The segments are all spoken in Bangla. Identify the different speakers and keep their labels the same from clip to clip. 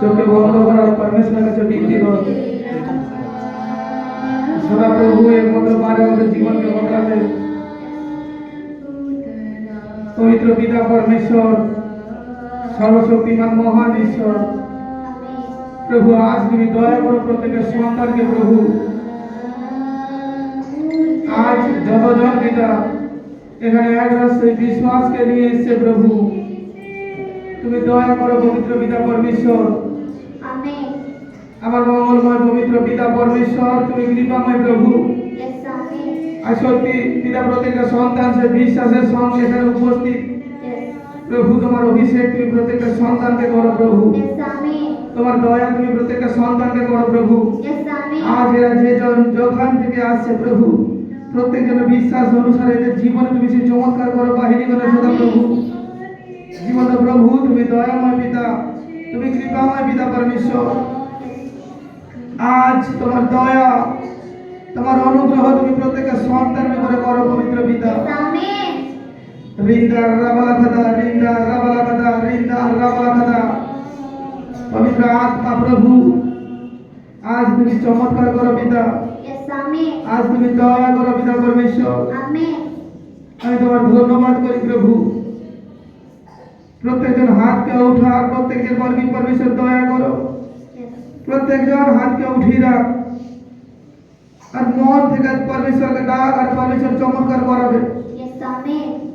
Speaker 1: চোখে বন্ধ করার প্রভু এর মতো পারে আমাদের জীবনকে বদলাতে। পবিত্র পিতা পরমেশ্বর, সর্বশক্তিমান মহান ঈশ্বর। প্রভু, আজ তুমি দয়া করো প্রত্যেকের সন্তানকে প্রভু। আজ যতজন পিতা এখানে এক রাস্তায় বিশ্বাসকে নিয়ে এসছে প্রভু। তুমি দয়া করো পবিত্র পিতা পরমেশ্বর। আমার মঙ্গলময় পবিত্র পিতা পরমেশ্বর তুমি কৃপাময় প্রভু। আর সত্যি পিতা প্রত্যেকটা সন্তান সে বিশ্বাসের সঙ্গে এখানে উপস্থিত। প্রভু তোমার অভিষেক তুমি প্রত্যেকটা সন্তানকে করো প্রভু। তোমার দয়া তুমি প্রত্যেকটা সন্তানকে করো প্রভু। আজ এরা যে যখন থেকে আসছে প্রভু। প্রত্যেক জন বিশ্বাস অনুসারে এদের জীবনে তুমি সেই চমৎকার করো বাহিনী করে সদা প্রভু। জীবন প্রভু, তুমি দয়াময় পিতা, তুমি কৃপাময় পিতা পরমেশ্বর। আজ তোমার দয়া, তোমার অনুগ্রহ তুমি প্রত্যেকের সন্তানের করে করো পবিত্র পিতা। রিন্দা রাবালা খাদা রিন্দা রাবালা খাদা রিন্দা রাবালা খাদা পবিত্র আত্মা প্রভু। আজ তুমি চমৎকার করো পিতা। আজ তুমি দয়া করো পিতা পরমেশ্বর আমি তোমার ধন্যবাদ করি প্রভু প্রত্যেকজন হাতকে উঠা প্রত্যেকের বলবি পরমেশ্বর দয়া করো প্রত্যেকজন হাতকে উঠি রাখ আর মন থেকে পরমেশ্বরকে ডাক আর পরমেশ্বর চমৎকার করাবে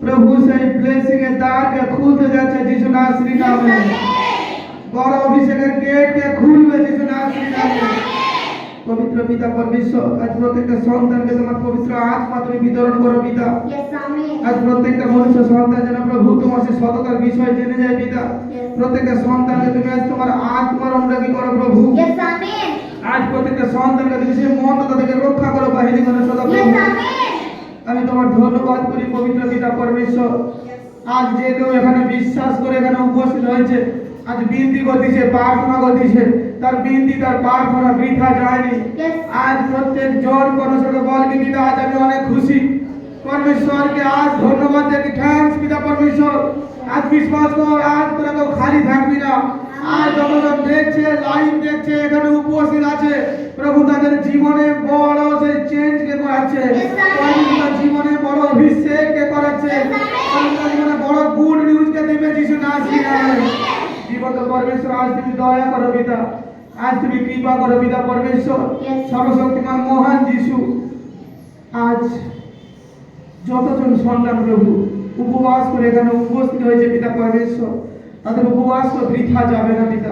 Speaker 1: প্রভু সেই ব্লেসিং এর দ্বারকে খুলতে যাচ্ছে যিশু নাসরি নামে বড় অভিষেকের গেটকে খুলবে যিশু নাসরি নামে পবিত্র পিতা পরমেশ্বর। আজ প্রত্যেকটা সন্তানকে তোমার পবিত্র আত্মা তুমি বিতরণ করো পিতা। আজ প্রত্যেকটা মনুষ্য সন্তান যেন প্রভু তোমার সেই সততার বিষয় জেনে যায় পিতা। প্রত্যেকটা সন্তানকে তুমি আজ তোমার আত্মার অনুরাগী করো প্রভু। আজ প্রত্যেকটা সন্তানকে তুমি সেই মন্দতা থেকে রক্ষা করো বাহিনী করে সদা প্রভু। আমি তোমার ধন্যবাদ করি পবিত্র পিতা পরমেশ্বর। আজ যে কেউ এখানে বিশ্বাস করে এখানে উপস্থিত হয়েছে আজ বিনতি করতেছে প্রার্থনা করতেছে। তার বিনতি তার প্রার্থনা বৃথা যায়নি। আজ প্রত্যেক জন পরমেশ্বরকে বলবি পিতা আজ আমি অনেক খুশি। পরমেশ্বরকে আজ ধন্যবাদ দেখি থ্যাঙ্কস পিতা পরমেশ্বর। আজ বিশ্বাস কর আজ তোরা কেউ খালি থাকবি না। আজ যতজন দেখছে লাইভ দেখছে এখানে উপস্থিত আছে প্রভু তাদের জীবনে বড় সেই চেঞ্জ কে করাচ্ছে পবিত্র জীবনে বড় অভিষেক কে করাচ্ছে পবিত্র জীবনে বড় গুড নিউজ কে দিবে যিশু নাসরি নামে জীবন্ত পরমেশ্বর আজ তুমি দয়া করো পিতা। আজ তুমি কৃপা করো পিতা পরমেশ্বর। সর্বশক্তিমান মহান যিশু। আজ যতজন সন্তান প্রভু উপবাস করে এখানে উপস্থিত হয়েছে পিতা পরমেশ্বর তাদের উপবাস তো বৃথা যাবে না পিতা।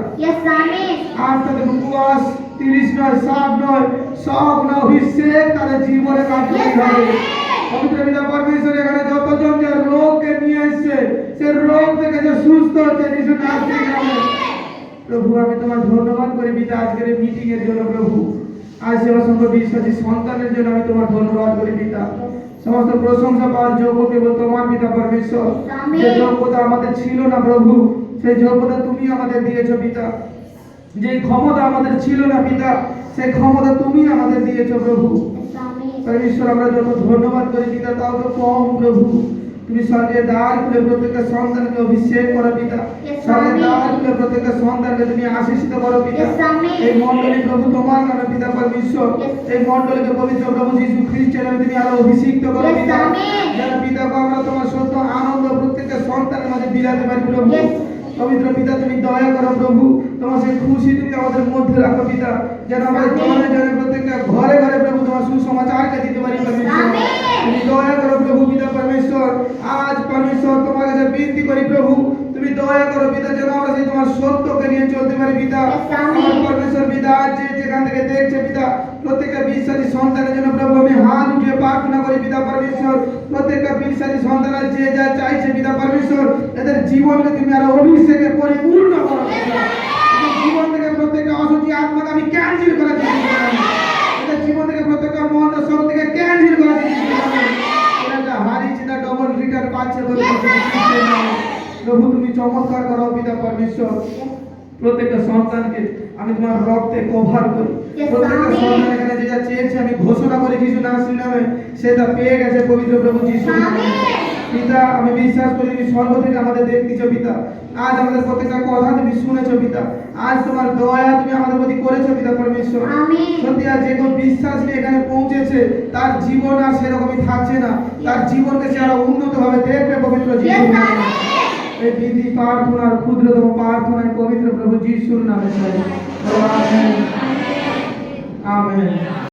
Speaker 1: আজ তাদের উপবাস তিরিশ নয় ষাট নয় সব না অভিষেক তাদের জীবনে কার্যকরী হবে। পবিত্র পিতা পরমেশ্বর এখানে যতজন যে রোগকে নিয়ে এসছে সে রোগ থেকে যে সুস্থ হচ্ছে যিশু নাসরির নামে প্রভু আমি তোমার ধন্যবাদ করি পিতা আজকের এই মিটিং এর জন্য প্রভু। আজ সেবা সংঘ বিশ্বাসী সন্তানের জন্য আমি তোমার ধন্যবাদ করি পিতা। সমস্ত প্রশংসা পাওয়ার যোগ্য কেবল তোমার পিতা পরমেশ্বর। যে যোগ্যতা আমাদের ছিল না প্রভু সেই যোগ্যতা তুমি আমাদের দিয়েছ পিতা। যে ক্ষমতা আমাদের ছিল না পিতা সেই ক্ষমতা তুমি আমাদের দিয়েছ প্রভু। পরমেশ্বর আমরা যত ধন্যবাদ করি পিতা তাও তো কম প্রভু। তুমি স্বর্গের দ্বার খুলে প্রত্যেকটা সন্তানকে অভিষেক করো পিতা। স্বর্গের. দ্বার খুলে প্রত্যেকটা সন্তানকে তুমি আশীষিত করো পিতা। এই মণ্ডলী প্রভু তোমার নামে পিতা পরমেশ্বর এই মণ্ডলীকে পবিত্র প্রভু যীশু খ্রিস্টের নামে তুমি আরও অভিষিক্ত করো পিতা। যেন পিতা আমরা তোমার সত্য আনন্দ প্রত্যেকটা সন্তানের মাঝে বিলাতে পারি প্রভু। পবিত্র পিতা তুমি দয়া করো প্রভু। তোমার সেই খুশি তুমি আমাদের মধ্যে রাখো পিতা। যেন আমরা
Speaker 2: Amen.
Speaker 1: জনে জনে প্রত্যেকটা ঘরে ঘরে প্রভু তোমার সুসমাচারকে দিতে পারি পরমেশ্বর তুমি দয়া করো প্রভু পিতা পরমেশ্বর আজ পরমেশ্বর তোমার কাছে বিনতি করি প্রভু তুমি দয়া করো পিতা যেন আমরা সেই তোমার সত্যকে নিয়ে চলতে পারি পিতা। আমার পরমেশ্বর পিতা আজ যে যেখান থেকে দেখছে পিতা প্রত্যেকটা বিশ্বাসী সন্তানের জন্য প্রভু আমি হাত উঠিয়ে প্রার্থনা করি পিতা পরমেশ্বর। প্রত্যেকটা বিশ্বাসী সন্তানের যে যা চাইছে পিতা পরমেশ্বর এদের জীবনকে তুমি আরও অভিষেকে পরিপূর্ণ করো পিতা। এদের জীবন থেকে প্রত্যেকটা অসুচি আত্মাকে আমি ক্যান্সেল করা চাই এদের জীবন থেকে প্রত্যেকটা মন্দ সব থেকে ক্যান্সেল করা চাই এরা যা হারিয়েছে তা রিটার্ন পাচ্ছে প্রভু তুমি চমৎকার করো পিতা পরমেশ্বর। প্রত্যেকটা সন্তানকে আমি তোমার রক্তে কভার করি। প্রত্যেকটা সন্তান এখানে যেটা চেয়েছে আমি ঘোষণা করি যিশু নাসির নামে সেটা পেয়ে গেছে পবিত্র প্রভু যিশু. পিতা আমি বিশ্বাস করি তুমি স্বর্গ থেকে আমাদের দেখতেছো পিতা। আজ আমাদের প্রত্যেকটা কথা তুমি শুনেছো পিতা। আজ তোমার দয়া তুমি আমাদের প্রতি করেছ পিতা পরমেশ্বর।
Speaker 2: আমিন।
Speaker 1: সত্যি আজ যে বিশ্বাস নিয়ে এখানে পৌঁছেছে তার জীবন আর সেরকমই থাকছে না। তার জীবনকে সে আরও উন্নত ভাবে দেখবে পবিত্র জীবন এই বিধি প্রার্থনার ক্ষুদ্রতম প্রার্থনায় পবিত্র প্রভু যিশুর নামে। আমেন। আমেন।